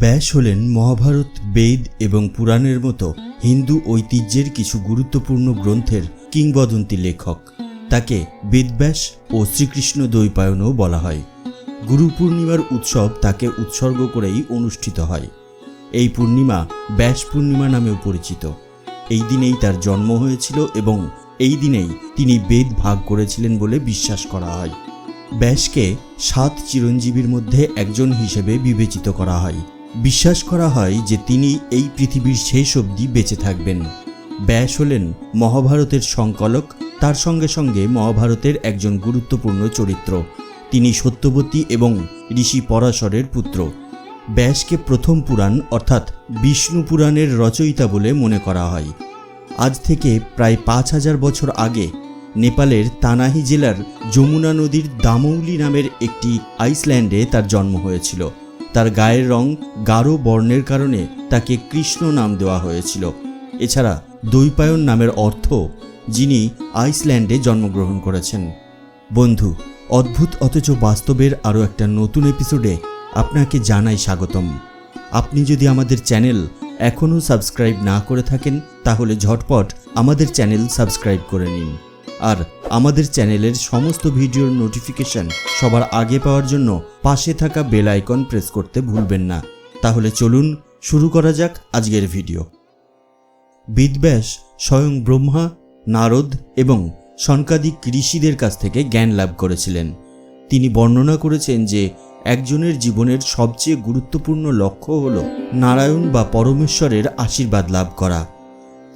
ব্যাস হলেন মহাভারত, বেদ এবং পুরাণের মতো হিন্দু ঐতিহ্যের কিছু গুরুত্বপূর্ণ গ্রন্থের কিংবদন্তি লেখক। তাকে বেদব্যাস ও শ্রীকৃষ্ণ দ্বৈপায়নও বলা হয়। গুরু পূর্ণিমার উৎসব তাকে উৎসর্গ করেই অনুষ্ঠিত হয়। এই পূর্ণিমা ব্যাস পূর্ণিমা নামেও পরিচিত। এই দিনেই তার জন্ম হয়েছিল এবং এই দিনেই তিনি বেদ ভাগ করেছিলেন বলে বিশ্বাস করা হয়। ব্যাসকে সাত চিরঞ্জীবীর মধ্যে একজন হিসেবে বিবেচিত করা হয়। বিশ্বাস করা হয় যে তিনি এই পৃথিবীর শেষ অবধি বেঁচে থাকবেন। ব্যাস হলেন মহাভারতের সংকলক, তার সঙ্গে সঙ্গে মহাভারতের একজন গুরুত্বপূর্ণ চরিত্র। তিনি সত্যবতী এবং ঋষি পরাশরের পুত্র। ব্যাসকে প্রথম পুরাণ অর্থাৎ বিষ্ণু পুরাণের রচয়িতা বলে মনে করা হয়। আজ থেকে প্রায় পাঁচ হাজার বছর আগে নেপালের তানাহি জেলার যমুনা নদীর দামৌলি নামের একটি আইসল্যান্ডে তার জন্ম হয়েছিল। তার গায়ের রং গাঢ় বর্ণের কারণে তাকে কৃষ্ণ নাম দেওয়া হয়েছিল। এছাড়া দৈপায়ন নামের অর্থ যিনি আইসল্যান্ডে জন্মগ্রহণ করেছেন। বন্ধু, অদ্ভুত অথচ বাস্তবের আরও একটা নতুন এপিসোডে আপনাকে জানাই স্বাগতম। আপনি যদি আমাদের চ্যানেল এখনও সাবস্ক্রাইব না করে থাকেন, তাহলে ঝটপট আমাদের চ্যানেল সাবস্ক্রাইব করে নিন। আর আমাদের চ্যানেলের সমস্ত ভিডিওর নোটিফিকেশন সবার আগে পাওয়ার জন্য পাশে থাকা বেল আইকন প্রেস করতে ভুলবেন না। তাহলে চলুন শুরু করা যাক আজকের ভিডিও বেদব্যাস স্বয়ং ব্রহ্মা, নারদ এবং সনকাদিক ঋষিদের কাছ থেকে জ্ঞান লাভ করেছিলেন। তিনি বর্ণনা করেছেন যে, একজনের জীবনের সবচেয়ে গুরুত্বপূর্ণ লক্ষ্য হল নারায়ণ বা পরমেশ্বরের আশীর্বাদ লাভ করা।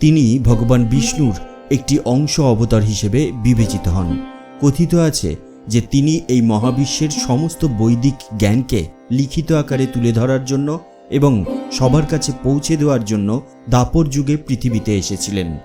তিনি ভগবান বিষ্ণুর একটি অংশ অবতার হিসেবে বিবেচিত হন। কথিত আছে যে তিনি এই মহাবিশ্বের সমস্ত বৈদিক জ্ঞানকে লিখিত আকারে তুলে ধরার জন্য এবং সবার কাছে পৌঁছে দেওয়ার জন্য দাপর যুগে পৃথিবীতে এসেছিলেন।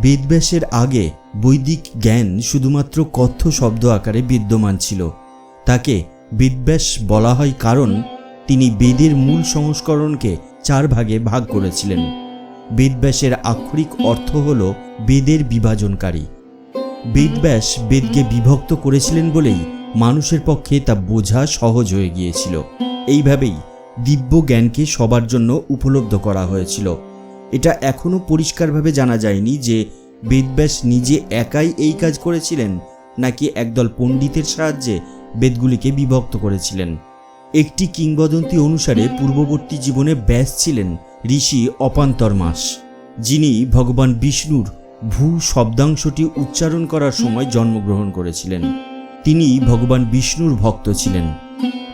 বেদব্যাসের আগে বৈদিক জ্ঞান শুধুমাত্র কথ্য শব্দ আকারে বিদ্যমান ছিল। তাকে বেদব্যাস বলা হয় কারণ তিনি বেদের মূল সংস্করণকে চার ভাগে ভাগ করেছিলেন। বেদব্যাসের আক্ষরিক অর্থ হল বেদের বিভাজনকারী। বেদব্যাস বেদকে বিভক্ত করেছিলেন বলেই মানুষের পক্ষে তা বোঝা সহজ হয়ে গিয়েছিল। এইভাবেই দিব্য জ্ঞানকে সবার জন্য উপলব্ধ করা হয়েছিল। এটা এখনও পরিষ্কারভাবে জানা যায়নি যে বেদব্যাস নিজে একাই এই কাজ করেছিলেন নাকি একদল পণ্ডিতের সাহায্যে বেদগুলিকে বিভক্ত করেছিলেন। একটি কিংবদন্তি অনুসারে পূর্ববর্তী জীবনে ব্যাস ছিলেন ঋষি অপান্তর মাস, যিনি ভগবান বিষ্ণুর ভূ শব্দাংশটি উচ্চারণ করার সময় জন্মগ্রহণ করেছিলেন। তিনি ভগবান বিষ্ণুর ভক্ত ছিলেন।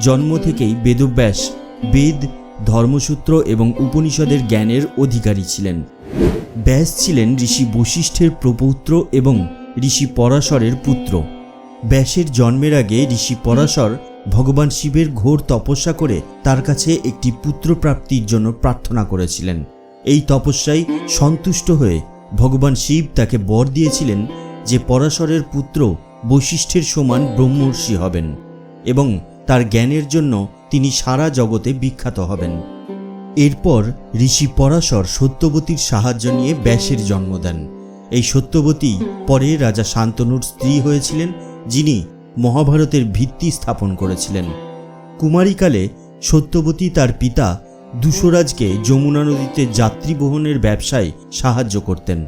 জন্ম থেকেই বেদব্যাস, বেদ, ধর্মসূত্র এবং উপনিষদের জ্ঞানের অধিকারী ছিলেন। ব্যাস ছিলেন ঋষি বশিষ্ঠের প্রপৌত্র এবং ঋষি পরাশরের পুত্র। ব্যাসের জন্মের আগে ঋষি পরাশর ভগবান শিবের ঘোর তপস্যা করে তার কাছে একটি পুত্র প্রাপ্তির জন্য প্রার্থনা করেছিলেন। এই তপস্যায় সন্তুষ্ট হয়ে ভগবান শিব তাকে বর দিয়েছিলেন যে পরাশরের পুত্র বৈশিষ্ঠের সমান ব্রহ্মর্ষি হবেন এবং তার জ্ঞানের জন্য তিনি সারা জগতে বিখ্যাত হবেন। এরপর ঋষি পরাশর সত্যবতীর সাহায্য নিয়ে ব্যাসের জন্ম দেন। এই সত্যবতী পরে রাজা শান্তনুর স্ত্রী হয়েছিলেন, যিনি মহাভারতের ভিত্তি স্থাপন করেছিলেন। কুমারীকালে সত্যবতী তার পিতা দুশরাজকে যমুনা নদীতে যাত্রী বহনের ব্যবসায় সাহায্য করতেন।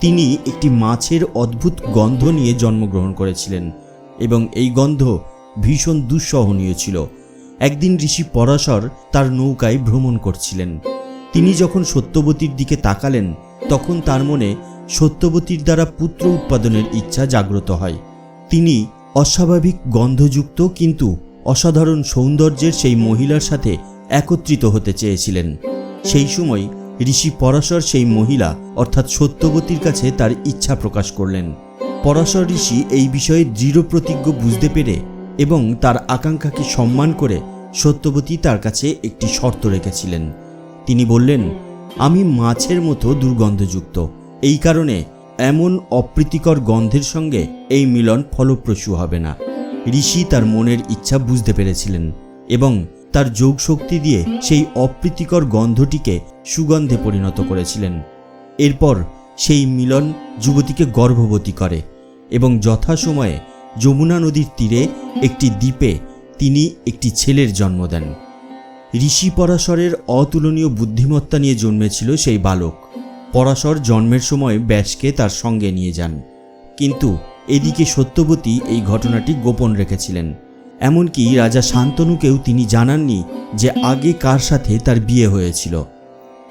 তিনি একটি মাছের অদ্ভুত গন্ধ নিয়ে জন্মগ্রহণ করেছিলেন এবং এই গন্ধ ভীষণ দুঃসহনীয় ছিল। একদিন ঋষি পরাশর তার নৌকায় ভ্রমণ করছিলেন। তিনি যখন সত্যবতীর দিকে তাকালেন, তখন তার মনে সত্যবতীর দ্বারা পুত্র উৎপাদনের ইচ্ছা জাগ্রত হয়। তিনি অস্বাভাবিক গন্ধযুক্ত কিন্তু অসাধারণ সৌন্দর্যের সেই মহিলার সাথে একত্রিত হতে চেয়েছিলেন। সেই সময় ঋষি পরাশর সেই মহিলা, অর্থাৎ সত্যবতীর কাছে তার ইচ্ছা প্রকাশ করলেন। পরাশর ঋষি এই বিষয়ে দৃঢ় প্রতিজ্ঞ বুঝতে পেরে এবং তার আকাঙ্ক্ষাকে সম্মান করে সত্যবতী তার কাছে একটি শর্ত রেখেছিলেন। তিনি বললেন, আমি মাছের মতো দুর্গন্ধযুক্ত। এই কারণে এমন অপ্রীতিকর গন্ধের সঙ্গে এই মিলন ফলপ্রসূ হবে না। ঋষি তার মনের ইচ্ছা বুঝতে পেরেছিলেন এবং তার যোগ শক্তি দিয়ে সেই অপ্রীতিকর গন্ধটিকে সুগন্ধে পরিণত করেছিলেন। এরপর সেই মিলন যুবতীকে গর্ভবতী করে এবং যথাসময়ে যমুনা নদীর তীরে একটি দ্বীপে তিনি একটি ছেলের জন্ম দেন। ঋষি পরাশরের অতুলনীয় বুদ্ধিমত্তা নিয়ে জন্মেছিল সেই বালক। পরাশর জন্মের সময় ব্যাসকে তার সঙ্গে নিয়ে যান। কিন্তু এদিকে সত্যবতী এই ঘটনাটি গোপন রেখেছিলেন। এমনকি রাজা শান্তনুকেও তিনি জানাননি যে আগে কার সাথে তার বিয়ে হয়েছিল।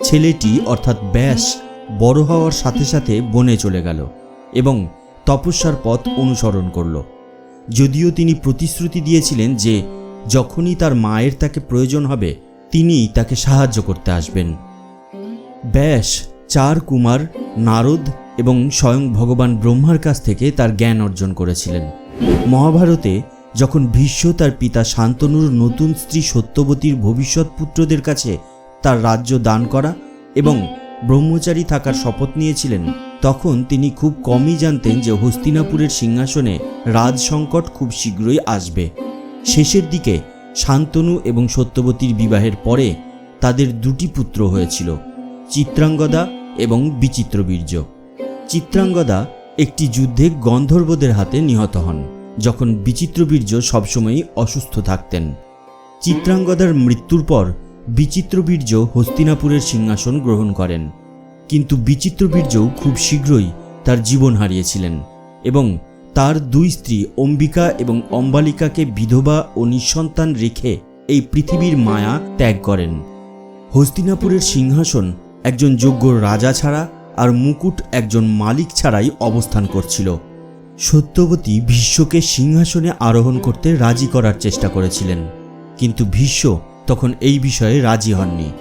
ছেলেটি অর্থাৎ ব্যাস বড় হওয়ার সাথে সাথে বনে চলে গেল এবং তপস্যার পথ অনুসরণ করল। যদিও তিনি প্রতিশ্রুতি দিয়েছিলেন যে যখনই তার মায়ের তাকে প্রয়োজন হবে তিনি তাকে সাহায্য করতে আসবেন। ব্যাস চার কুমার, নারদ এবং স্বয়ং ভগবান ব্রহ্মার কাছ থেকে তার জ্ঞান অর্জন করেছিলেন। মহাভারতে যখন ভীষ্ম তার পিতা শান্তনুর নতুন স্ত্রী সত্যবতীর ভবিষ্যৎ পুত্রদের কাছে তার রাজ্য দান করা এবং ব্রহ্মচারী থাকার শপথ নিয়েছিলেন, তখন তিনি খুব কমই জানতেন যে হস্তিনাপুরের সিংহাসনে রাজ সংকট খুব শীঘ্রই আসবে। শেষের দিকে শান্তনু এবং সত্যবতীর বিবাহের পরে তাদের দুটি পুত্র হয়েছিল। চিত্রাঙ্গদা এবং বিচিত্রবীর্য। চিত্রাঙ্গদা একটি যুদ্ধে গন্ধর্বদের হাতে নিহত হন, যখন বিচিত্রবীর্য সবসময়ই অসুস্থ থাকতেন। চিত্রাঙ্গদার মৃত্যুর পর বিচিত্রবীর্য হস্তিনাপুরের সিংহাসন গ্রহণ করেন, কিন্তু বিচিত্রবীর্যও খুব শীঘ্রই তার জীবন হারিয়েছিলেন এবং তার দুই স্ত্রী অম্বিকা এবং অম্বালিকাকে বিধবা ও নিঃসন্তান রেখে এই পৃথিবীর মায়া ত্যাগ করেন। হস্তিনাপুরের সিংহাসন একজন যোগ্য রাজা ছাড়া আর মুকুট একজন মালিক ছাড়াই অবস্থান করছিল। সত্যবতী ভীষ্মকে সিংহাসনে আরোহণ করতে রাজি করার চেষ্টা করেছিলেন। কিন্তু ভীষ্ম তখন এই বিষয়ে রাজি হননি।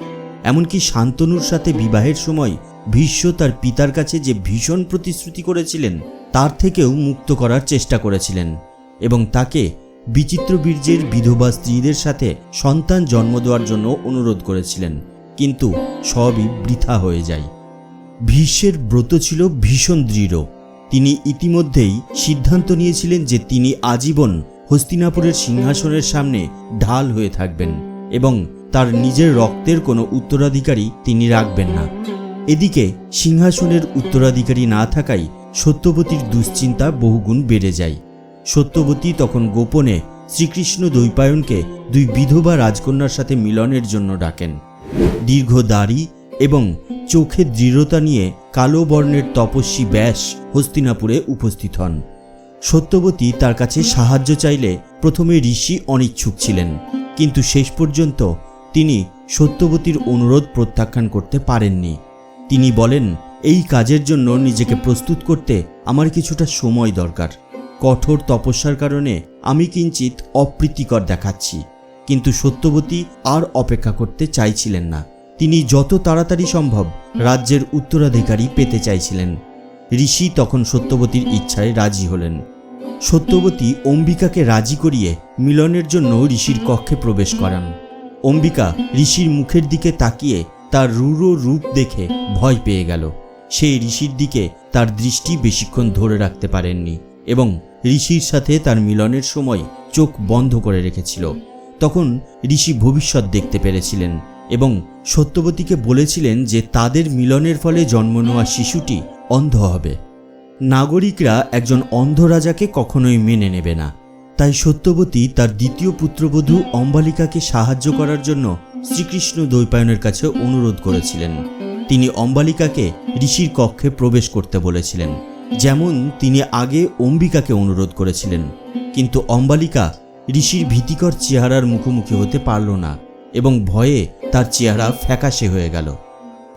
এমনকি শান্তনুর সাথে বিবাহের সময় ভীষ্ম তার পিতার কাছে যে ভীষণ প্রতিশ্রুতি করেছিলেন, তার থেকেও মুক্ত করার চেষ্টা করেছিলেন এবং তাকে বিচিত্র বীর্যের বিধবা স্ত্রীদের সাথে সন্তান জন্ম দেওয়ার জন্য অনুরোধ করেছিলেন। কিন্তু সবই বৃথা হয়ে যায়। ভীষ্মের ব্রত ছিল ভীষণ দৃঢ়। তিনি ইতিমধ্যেই সিদ্ধান্ত নিয়েছিলেন যে তিনি আজীবন হস্তিনাপুরের সিংহাসনের সামনে ঢাল হয়ে থাকবেন এবং তার নিজের রক্তের কোনো উত্তরাধিকারী তিনি রাখবেন না। এদিকে সিংহাসনের উত্তরাধিকারী না থাকায় সত্যবতীর দুশ্চিন্তা বহুগুণ বেড়ে যায়। সত্যবতী তখন গোপনে শ্রীকৃষ্ণ দৈপায়নকে দুই বিধবা রাজকন্যার সাথে মিলনের জন্য ডাকেন। দীর্ঘ দাড়ি এবং চোখের দৃঢ়তা নিয়ে কালো বর্ণের তপস্বী ব্যাস হস্তিনাপুরে উপস্থিত হন। সত্যবতী তার কাছে সাহায্য চাইলে প্রথমে ঋষি অনিচ্ছুক ছিলেন, কিন্তু শেষ পর্যন্ত তিনি সত্যবতীর অনুরোধ প্রত্যাখ্যান করতে পারেননি। তিনি বলেন, এই কাজের জন্য নিজেকে প্রস্তুত করতে আমার কিছুটা সময় দরকার। কঠোর তপস্যার কারণে আমি কিঞ্চিত অপ্রীতিকর দেখাচ্ছি। কিন্তু সত্যবতী আর অপেক্ষা করতে চাইছিলেন না। তিনি যত তাড়াতাড়ি সম্ভব রাজ্যের উত্তরাধিকারী পেতে চাইছিলেন। ঋষি তখন সত্যবতীর ইচ্ছায় রাজি হলেন। সত্যবতী অম্বিকাকে রাজি করিয়ে মিলনের জন্য ঋষির কক্ষে প্রবেশ করান। অম্বিকা ঋষির মুখের দিকে তাকিয়ে তার রূঢ় রূপ দেখে ভয় পেয়ে গেল। সে ঋষির দিকে তার দৃষ্টি বেশিক্ষণ ধরে রাখতে পারেননি এবং ঋষির সাথে তার মিলনের সময় চোখ বন্ধ করে রেখেছিল। তখন ঋষি ভবিষ্যৎ দেখতে পেরেছিলেন এবং সত্যবতীকে বলেছিলেন যে তাদের মিলনের ফলে জন্ম নেওয়া শিশুটি অন্ধ হবে। নাগরিকরা একজন অন্ধ রাজাকে কখনোই মেনে নেবে না। তাই সত্যবতী তার দ্বিতীয় পুত্রবধূ অম্বালিকাকে সাহায্য করার জন্য শ্রীকৃষ্ণ দৈপায়নের কাছে অনুরোধ করেছিলেন। তিনি অম্বালিকাকে ঋষির কক্ষে প্রবেশ করতে বলেছিলেন। যেমন তিনি আগে অম্বিকাকে অনুরোধ করেছিলেন। কিন্তু অম্বালিকা ঋষির ভীতিকর চেহারার মুখোমুখি হতে পারল না এবং ভয়ে তার চেহারা ফ্যাকাশে হয়ে গেল।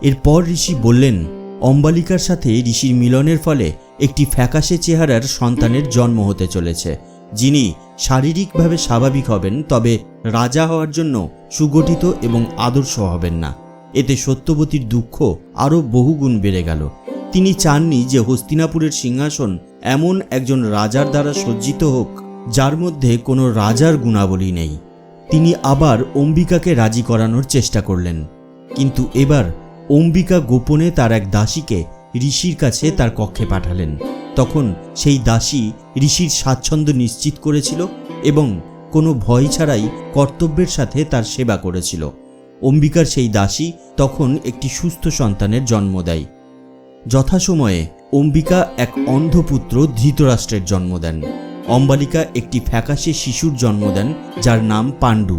এরপর ঋষি বললেন, অম্বালিকার সাথে ঋষির মিলনের ফলে একটি ফ্যাকাশে চেহারার সন্তানের জন্ম হতে চলেছে, যিনি শারীরিকভাবে স্বাভাবিক হবেন, তবে রাজা হওয়ার জন্য সুগঠিত এবং আদর্শ হবেন না। এতে সত্যবতীর দুঃখ আরও বহুগুণ বেড়ে গেল। তিনি চাননি যে হস্তিনাপুরের সিংহাসন এমন একজন রাজার দ্বারা সজ্জিত হোক। যার মধ্যে কোনো রাজার গুণাবলী নেই। তিনি আবার অম্বিকাকে রাজি করানোর চেষ্টা করলেন। কিন্তু এবার অম্বিকা গোপনে তার এক দাসীকে ঋষির কাছে তার কক্ষে পাঠালেন। তখন সেই দাসী ঋষির স্বাচ্ছন্দ্য নিশ্চিত করেছিল এবং কোনো ভয় ছাড়াই কর্তব্যের সাথে তার সেবা করেছিল। অম্বিকার সেই দাসী তখন একটি সুস্থ সন্তানের জন্ম দেয়। যথাসময়ে অম্বিকা এক অন্ধপুত্র ধৃতরাষ্ট্রের জন্ম দেন। অম্বালিকা একটি ফ্যাকাশে শিশুর জন্ম দেন, যার নাম পাণ্ডু,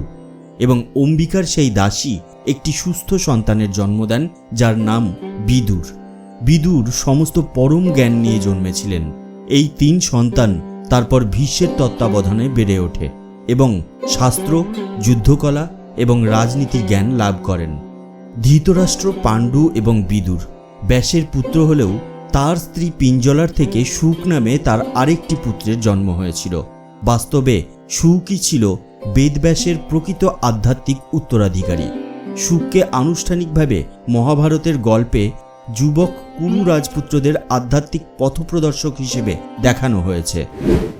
এবং অম্বিকার সেই দাসী একটি সুস্থ সন্তানের জন্ম দেন, যার নাম বিদুর। বিদুর সমস্ত পরম জ্ঞান নিয়ে জন্মেছিলেন। এই তিন সন্তান তারপর ভীষ্মের তত্ত্বাবধানে বেড়ে ওঠে এবং শাস্ত্র, যুদ্ধকলা এবং রাজনীতির জ্ঞান লাভ করেন। ধৃতরাষ্ট্র পাণ্ডু এবং বিদুর, ব্যাসের পুত্র হলেও তার স্ত্রী পিঞ্জলার থেকে সুখ নামে তার আরেকটি পুত্রের জন্ম হয়েছিল। বাস্তবে সুখই ছিল বেদব্যাসের প্রকৃত আধ্যাত্মিক উত্তরাধিকারী। সুখকে আনুষ্ঠানিকভাবে মহাভারতের গল্পে যুবক কুরু রাজপুত্রদের আধ্যাত্মিক পথপ্রদর্শক হিসেবে দেখানো হয়েছে।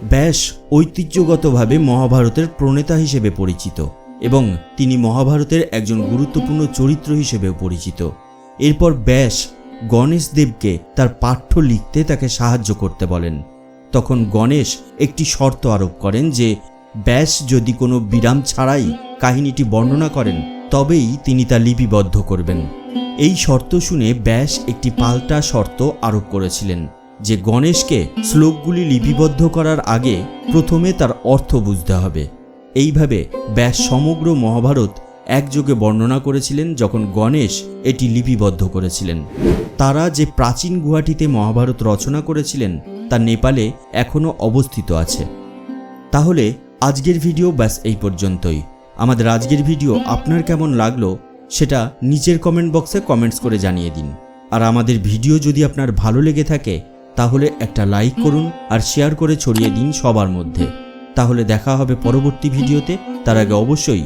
ব্যাস ঐতিহ্যগতভাবে মহাভারতের প্রণেতা হিসেবে পরিচিত এবং তিনি মহাভারতের একজন গুরুত্বপূর্ণ চরিত্র হিসেবেও পরিচিত। এরপর ব্যাস গণেশ দেবকে তার পাঠ্য লিখতে তাকে সাহায্য করতে বলেন। তখন গণেশ একটি শর্ত আরোপ করেন যে, ব্যাস যদি কোনো বিরাম ছাড়াই কাহিনীটি বর্ণনা করেন, তবেই তিনি তা লিপিবদ্ধ করবেন। এই শর্ত শুনে ব্যাস একটি পাল্টা শর্ত আরোপ করেছিলেন যে, গণেশকে শ্লোকগুলি লিপিবদ্ধ করার আগে প্রথমে তার অর্থ বুঝতে হবে। এইভাবে ব্যাস সমগ্র মহাভারত একযোগে বর্ণনা করেছিলেন যখন গণেশ এটি লিপিবদ্ধ করেছিলেন। তারা যে প্রাচীন গুহাটিতে মহাভারত রচনা করেছিলেন, তা নেপালে এখনও অবস্থিত আছে। তাহলে আজকের ভিডিও ব্যাস এই পর্যন্তই। আমাদের আজকের ভিডিও আপনার কেমন লাগল, সেটা নিচের কমেন্ট বক্সে কমেন্টস করে জানিয়ে দিন। আর আমাদের ভিডিও যদি আপনার ভালো লেগে থাকে, তাহলে একটা লাইক করুন আর শেয়ার করে ছড়িয়ে দিন সবার মধ্যে। তাহলে দেখা হবে পরবর্তী ভিডিওতে, তার আগে অবশ্যই